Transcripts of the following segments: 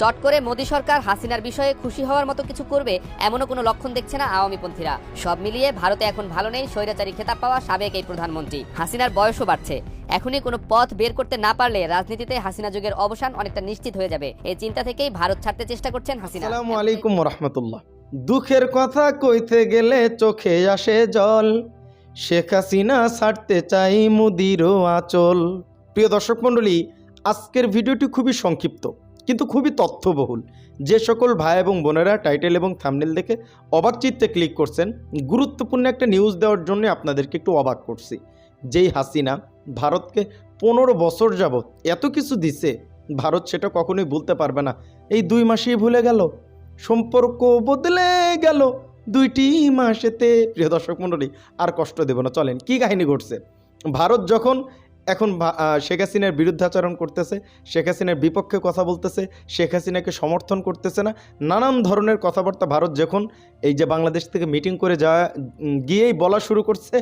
চট করে মোদী সরকার হাসিনার বিষয়ে খুশি হওয়ার মতো কিছু করবে, এমনও কোনো লক্ষণ দেখছে না আওয়ামীপন্থীরা। সব মিলিয়ে ভারতে এখন ভালো নেই, স্বৈরাচারী খেতাব পাওয়া সাবেক এই প্রধানমন্ত্রী। হাসিনার বয়সও বাড়ছে। এখনই কোনো পথ বের করতে না পারলে রাজনীতিতে হাসিনা যুগের অবসান অনেকটা নিশ্চিত হয়ে যাবে। এই চিন্তা থেকেই ভারত ছাড়তে চেষ্টা করছেন হাসিনা। আসসালামু আলাইকুম রহমতুল্লাহ দুঃখের কথা কইতে গেলে চোখে আসে জল। শেখ হাসিনা ছাড়তে চাই মুদিরও আচল। প্রিয় দর্শক মণ্ডলী, আজকের ভিডিওটি খুবই সংক্ষিপ্ত। কিন্তু খুবই তথ্যবহুল। যে সকল ভাই এবং বোনেরা টাইটেল এবং থামনেল দেখে অবাক চিত্তে ক্লিক করছেন, গুরুত্বপূর্ণ একটা নিউজ দেওয়ার জন্য আপনাদেরকে একটু অবাক করছি। যেই হাসিনা ভারতকে পনেরো বছর যাবৎ এত কিছু দিছে, ভারত সেটা কখনোই ভুলতে পারবে না। এই দুই মাসেই ভুলে গেল, সম্পর্ক বদলে গেল দুইটি মাসেতে। প্রিয় দর্শক মণ্ডলী, আর কষ্ট দেব না। চলেন, কি কাহিনী ঘটছে? ভারত যখন এখন শেখ হাসিনার বিরুদ্ধাচরণ করতেছে, শেখ হাসিনার বিপক্ষে কথা বলতেছে, শেখ হাসিনাকে সমর্থন করতেছে না। নানান ধরনের কথাবার্তা ভারত যখন এই যে বাংলাদেশ থেকে মিটিং করে যাওয়া গিয়েই বলা শুরু করছে,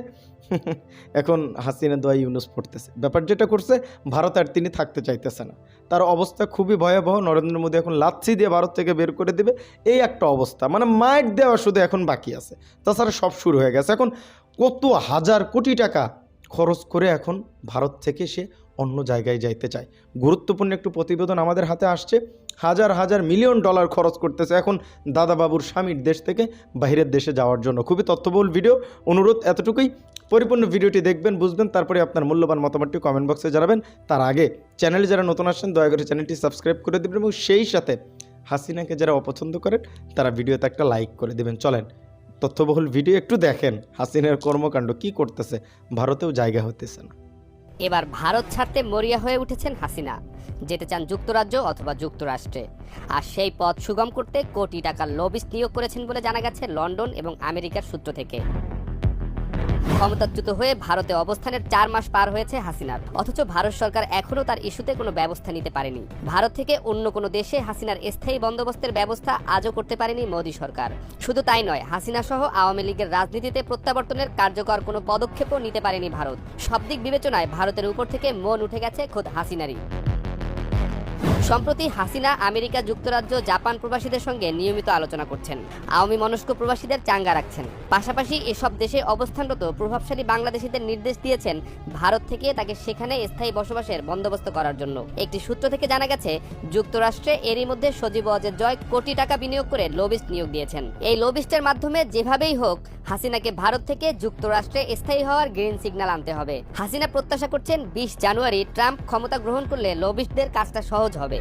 এখন হাসিনা দোয়া ইউনুস পড়তেছে। ব্যাপার যেটা করছে, ভারত আর তিনি থাকতে চাইতেছে না। তার অবস্থা খুবই ভয়াবহ, নরেন্দ্র মোদী এখন লাচ্ছি দিয়ে ভারত থেকে বের করে দিবে। এই একটা অবস্থা মানে মাইট দেওয়া শুধু এখন বাকি আছে। তাছাড়া সব শুরু হয়ে গেছে। এখন কত হাজার কোটি টাকা খরচ করে এখন ভারত থেকে সে অন্য জায়গায় যাইতে চায়। গুরুত্বপূর্ণ একটু প্রতিবেদন আমাদের হাতে আসছে। হাজার হাজার মিলিয়ন ডলার খরচ করতেছে এখন দাদাবাবুর স্বামীর দেশ থেকে বাইরের দেশে যাওয়ার জন্য। খুবই তথ্যবহুল ভিডিও। অনুরোধ এতটুকুই। পরিপূর্ণ ভিডিওটি দেখবেন, বুঝবেন, তারপরে আপনার মূল্যবান মতামতটি কমেন্ট বক্সে জানাবেন। তার আগে চ্যানেলে যারা নতুন আসছেন, দয়া করে চ্যানেলটি সাবস্ক্রাইব করে দেবেন এবং সেই সাথে হাসিনাকে যারা অপছন্দ করেন, তারা ভিডিওতে একটা লাইক করে দেবেন। চলেন তথ্যবহুল ভিডিও একটু দেখেন। হাসিনের কর্মকাণ্ড কি করতেছে, ভারতেও জায়গা হতেছে না। এবার ভারত ছাড়তে মরিয়া হয়ে উঠেছেন হাসিনা। যেতে চান যুক্তরাজ্য অথবা যুক্তরাষ্ট্রে। আর সেই পথ সুগম করতে কোটি টাকার লবিস্ট নিয়োগ করেছেন বলে জানা গেছে লন্ডন এবং আমেরিকার সূত্র থেকে। ক্ষমতাচ্যুত হয়ে ভারতে অবস্থানের চার মাস পার হয়েছে হাসিনার। অথচ ভারত সরকার এখনও তার ইস্যুতে কোনো ব্যবস্থা নিতে পারেনি। ভারত থেকে অন্য কোনো দেশে হাসিনার স্থায়ী বন্দোবস্তের ব্যবস্থা আজও করতে পারেনি মোদী সরকার। শুধু তাই নয়, হাসিনা সহ আওয়ামী লীগের রাজনীতিতে প্রত্যাবর্তনের কার্যকর কোনো পদক্ষেপও নিতে পারেনি ভারত। সব দিক বিবেচনায় ভারতের উপর থেকে মন উঠে গেছে খোদ হাসিনারই। সম্প্রতি হাসিনা আমেরিকা যুক্তরাজ্য জাপান প্রবাসীদের সঙ্গে নিয়মিত আলোচনা করছেন। আওয়ামী মনস্ক প্রবাসীদের চাঙ্গা রাখছেন। পাশাপাশি এসব দেশে অবস্থানরত প্রভাবশালী বাংলাদেশিদের নির্দেশ দিয়েছেন ভারত থেকে তাকে সেখানে স্থায়ী বসবাসের বন্দোবস্ত করার জন্য। একটি সূত্র থেকে জানা গেছে, যুক্তরাষ্ট্রে এরই মধ্যে সজীব অজের জয় কোটি টাকা বিনিয়োগ করে লোবিস্ট নিয়োগ দিয়েছেন। এই লোবিস্টের মাধ্যমে যেভাবেই হোক, হাসিনাকে ভারত থেকে যুক্তরাষ্ট্রে স্থায়ী হওয়ার গ্রিন সিগন্যাল আনতে হবে। হাসিনা প্রত্যাশা করছেন, বিশ জানুয়ারি ট্রাম্প ক্ষমতা গ্রহণ করলে লোবিস্টদের কাজটা সহজ হবে।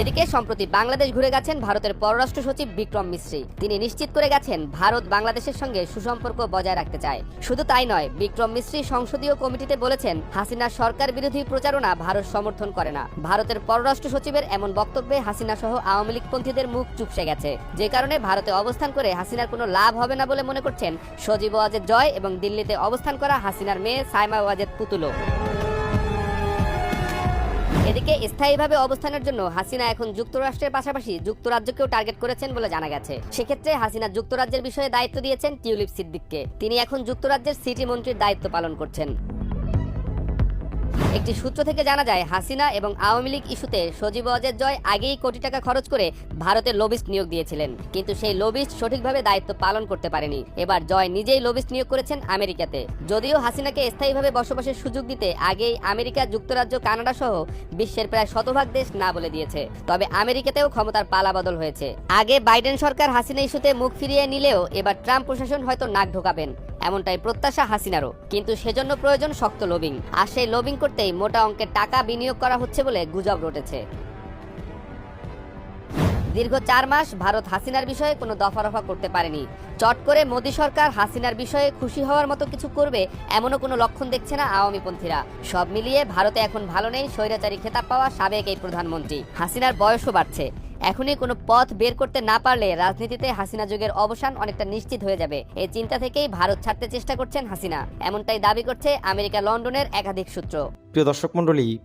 এদিকে সম্প্রতি বাংলাদেশ ঘুরে গেছেন ভারতের পররাষ্ট্র সচিব বিক্রম মিশ্রি তিনি নিশ্চিত করে গেছেন ভারত বাংলাদেশের সঙ্গে সুসম্পর্ক বজায় রাখতে চায়। শুধু তাই নয়, বিক্রম মিশ্রি সংসদীয় কমিটিতে বলেছেন, হাসিনা সরকার বিরোধী প্রচারণা ভারত সমর্থন করে না। ভারতের পররাষ্ট্র সচিবের এমন বক্তব্যে হাসিনা সহ আওয়ামী লীগপন্থীদের মুখ চুপসে গেছে। যে কারণে ভারতে অবস্থান করে হাসিনার কোনো লাভ হবে না বলে মনে করছেন সজীব ওয়াজেদ জয় এবং দিল্লিতে অবস্থান করা হাসিনার মেয়ে সাইমা ওয়াজেদ পুতুলো এদিকে স্থায়ীভাবে অবস্থানের জন্য হাসিনা এখন যুক্তরাষ্ট্রের পাশাপাশি যুক্তরাজ্যকেও টার্গেট করেছেন বলে জানা গেছে। সেক্ষেত্রে হাসিনা যুক্তরাজ্যের বিষয়ে দায়িত্ব দিয়েছেন টিউলিপ সিদ্দিককে। তিনি এখন যুক্তরাজ্যের সিটি মন্ত্রীর দায়িত্ব পালন করছেন। একটি সূত্র থেকে জানা যায়, হাসিনা এবং আওয়ামী লীগ ইস্যুতে সজীব অজের জয় আগেই কোটি টাকা খরচ করে ভারতের লবিস্ট নিয়োগ দিয়েছিলেন। কিন্তু সেই লবিস্ট সঠিকভাবে দায়িত্ব পালন করতে পারেনি। এবার জয় নিজেই লবিস্ট নিয়োগ করেছেন আমেরিকাতে। যদিও হাসিনাকে স্থায়ীভাবে বসবাসের সুযোগ দিতে আগেই আমেরিকা, যুক্তরাজ্য কানাডা সহ বিশ্বের প্রায় শতভাগ দেশ না বলে দিয়েছে। তবে আমেরিকাতেও ক্ষমতার পালাবদল হয়েছে। আগে বাইডেন সরকার হাসিনা ইস্যুতে মুখ ফিরিয়ে নিলেও এবার ট্রাম্প প্রশাসন হয়তো নাক ঢোকাবেন। এমনটাই প্রত্যাশা হাসিনারও। কিন্তু সেজন্য প্রয়োজন শক্ত লবিং আর সেই লবিং করতেই মোটা অঙ্কের টাকা বিনিয়োগ করা হচ্ছে বলে গুজব রটেছে। দীর্ঘ চার মাস ভারত হাসিনার বিষয়ে কোনো দফা দফারফা করতে পারেনি। চট করে মোদী সরকার হাসিনার বিষয়ে খুশি হওয়ার মতো কিছু করবে এমনও কোনো লক্ষণ দেখছে না আওয়ামীপন্থীরা। সব মিলিয়ে ভারতে এখন ভালো নেই স্বৈরাচারী খেতাব পাওয়া সাবেক এই প্রধানমন্ত্রী। হাসিনার বয়সও বাড়ছে। এখনই কোনো পথ বের করতে না পারলে রাজনীতিতে হাসিনা যুগের অবসান অনেকটা নিশ্চিত হয়ে যাবে। এই চিন্তা থেকেই ভারত ছাড়তে চেষ্টা করছেন হাসিনা। এমনটাই দাবি করছে আমেরিকা লন্ডনের একাধিক সূত্র। প্রিয় দর্শক মণ্ডলী,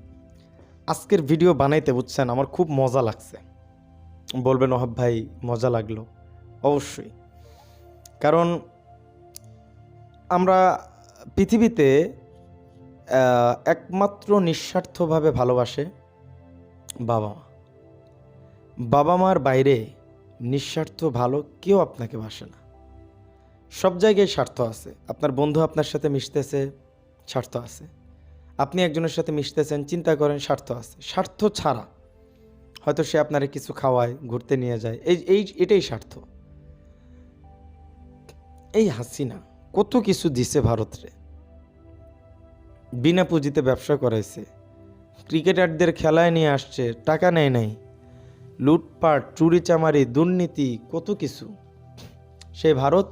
আজকের ভিডিও বানাইতে বুঝছেন, আমার খুব মজা লাগছে। বলবেন ওহাব ভাই, মজা লাগল। অবশ্যই। কারণ আমরা পৃথিবীতে একমাত্র নিঃস্বার্থভাবে ভালোবাসে বাবা মা বাবা মার বাইরে নিঃস্বার্থ ভালো কেউ আপনাকে বাসে না। সব জায়গায় স্বার্থ আছে। আপনার বন্ধু আপনার সাথে মিশতেছে, স্বার্থ আছে। আপনি একজনের সাথে মিশতেছেন, চিন্তা করেন, স্বার্থ আছে। স্বার্থ ছাড়া হয়তো সে আপনারে কিছু খাওয়ায়, ঘুরতে নিয়ে যায়। এই এই, এটাই স্বার্থ। এই হাসিনা কত কিছু দিছে ভারতরে। বিনা পুঁজিতে ব্যবসা করাইছে। ক্রিকেটারদের খেলায় নিয়ে আসছে, টাকা নেয় নাই। লুটপাট চুরি চামারি দুর্নীতি, কত কিছু। সেই ভারত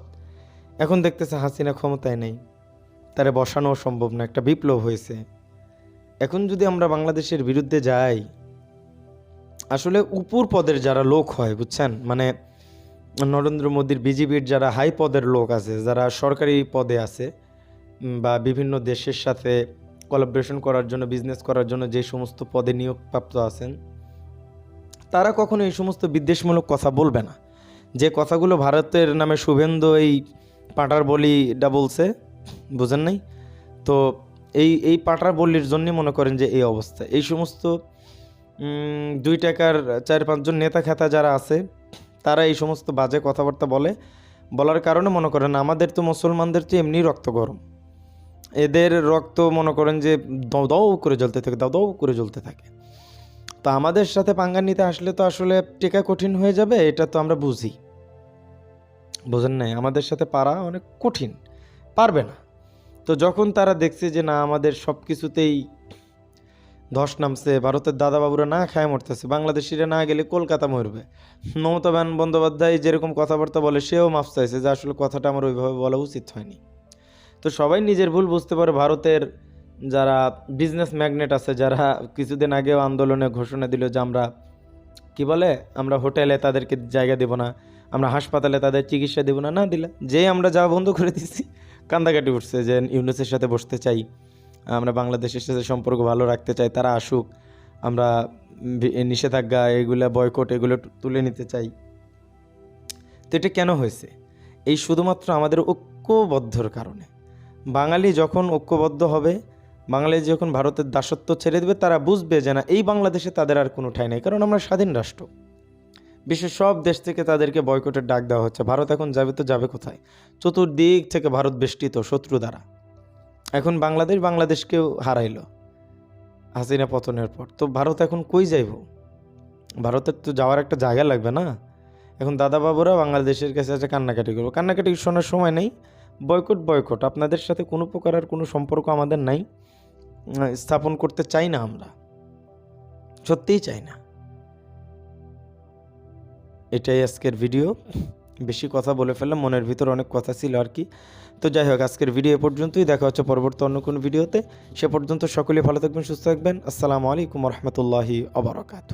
এখন দেখতেছে হাসিনা ক্ষমতায় নেই। তারে বসানো সম্ভব না, একটা বিপ্লব হয়েছে। এখন যদি আমরা বাংলাদেশের বিরুদ্ধে যাই, আসলে উপর পদের যারা লোক হয়, বুঝছেন? মানে নরেন্দ্র মোদীর বিজেপির যারা হাই পদের লোক আছে, যারা সরকারি পদে আছে বা বিভিন্ন দেশের সাথে কোলাবরেশন করার জন্য বিজনেস করার জন্য যে সমস্ত পদে নিয়োগপ্রাপ্ত আছেন তারা কখনো এই সমস্ত বিদ্বেষমূলক কথা বলবে না। যে কথাগুলো ভারতের নামে শুভেন্দু এই পাটার বলিটা বলছে, বুঝেন নাই? তো এই এই পাটার বলির জন্যই মনে করেন যে এই অবস্থা। এই সমস্ত দুই টাকার চার পাঁচজন নেতা খেতা যারা আছে, তারা এই সমস্ত বাজে কথাবার্তা বলে। বলার কারণে মনে করেন আমাদের তো মুসলমানদের তো এমনি রক্ত গরম। এদের রক্ত মনে করেন যে দাও করে জ্বলতে থাকে দাও করে জ্বলতে থাকে। তো আমাদের সাথে পাঙ্গা নিতে আসলে তো আসলে টেকা কঠিন হয়ে যাবে, এটা তো আমরা বুঝি। বোঝেন নাই, আমাদের সাথে পারা অনেক কঠিন, পারবে না। তো যখন তারা দেখছে যে না, আমাদের সব কিছুতেই ধস নামছে, ভারতের দাদাবাবুরা না খায় মরতেছে, বাংলাদেশিরা না গেলে কলকাতা মরবে। মমতা ব্যান বন্দ্যোপাধ্যায় যেরকম কথাবার্তা বলে, সেও মাফ চাইছে যে আসলে কথাটা আমার ওইভাবে বলা উচিত হয়নি। তো সবাই নিজের ভুল বুঝতে পারে, ভারতের যারা বিজনেস ম্যাগনেট আছে, যারা কিছুদিন আগেও আন্দোলনে ঘোষণা দিল যে আমরা, কি বলে, আমরা হোটেলে তাদেরকে জায়গা দেব না, আমরা হাসপাতালে তাদের চিকিৎসা দেব না না দিলে, যেই আমরা যাওয়া বন্ধ করে দিচ্ছি কান্দাকাটি উঠছে যে ইউনুসের সাথে বসতে চাই, আমরা বাংলাদেশের সাথে সম্পর্ক ভালো রাখতে চাই, তারা আসুক, আমরা নিষেধাজ্ঞা, এগুলো বয়কট এগুলো তুলে নিতে চাই। তো এটা কেন হয়েছে? এই শুধুমাত্র আমাদের ঐক্যবদ্ধর কারণে। বাঙালি যখন ঐক্যবদ্ধ হবে বাঙালি যখন ভারতের দাসত্ব ছেড়ে দেবে, তারা বুঝবে যে না, এই বাংলাদেশে তাদের আর কোনো ঠাঁই নেই। কারণ আমরা স্বাধীন রাষ্ট্র। বিশ্বের সব দেশ থেকে তাদেরকে বয়কটের ডাক দেওয়া হচ্ছে। ভারত এখন যাবে তো যাবে কোথায়? চতুর্দিক থেকে ভারত বেষ্টিত শত্রু দ্বারা। এখন বাংলাদেশ বাংলাদেশকেও হারাইল। হাসিনা পতনের পর। তো ভারত এখন কই যাইব? ভারতের তো যাওয়ার একটা জায়গা লাগবে না। এখন দাদা বাবুরা বাংলাদেশের কাছে আছে কান্নাকাটি করব। কান্নাকাটি শোনার সময় নেই। Boycott boycott. আপনাদের সাথে কোনো প্রকার আর কোনো সম্পর্ক আমাদের নাই। স্থাপন করতে চাই না আমরা। সত্যিই চাই না। এটাই আজকের ভিডিও। বেশি কথা বলে ফেললাম, মনের ভিতর অনেক কথা ছিল আর কি। তো যাই হোক, আজকের ভিডিও এ পর্যন্তই। দেখা হচ্ছে পরবর্তী অন্য কোনো ভিডিওতে। সে পর্যন্ত সকলে ভালো থাকবেন, সুস্থ থাকবেন। আসসালামু আলাইকুম রহমতুল্লাহি আবরকাত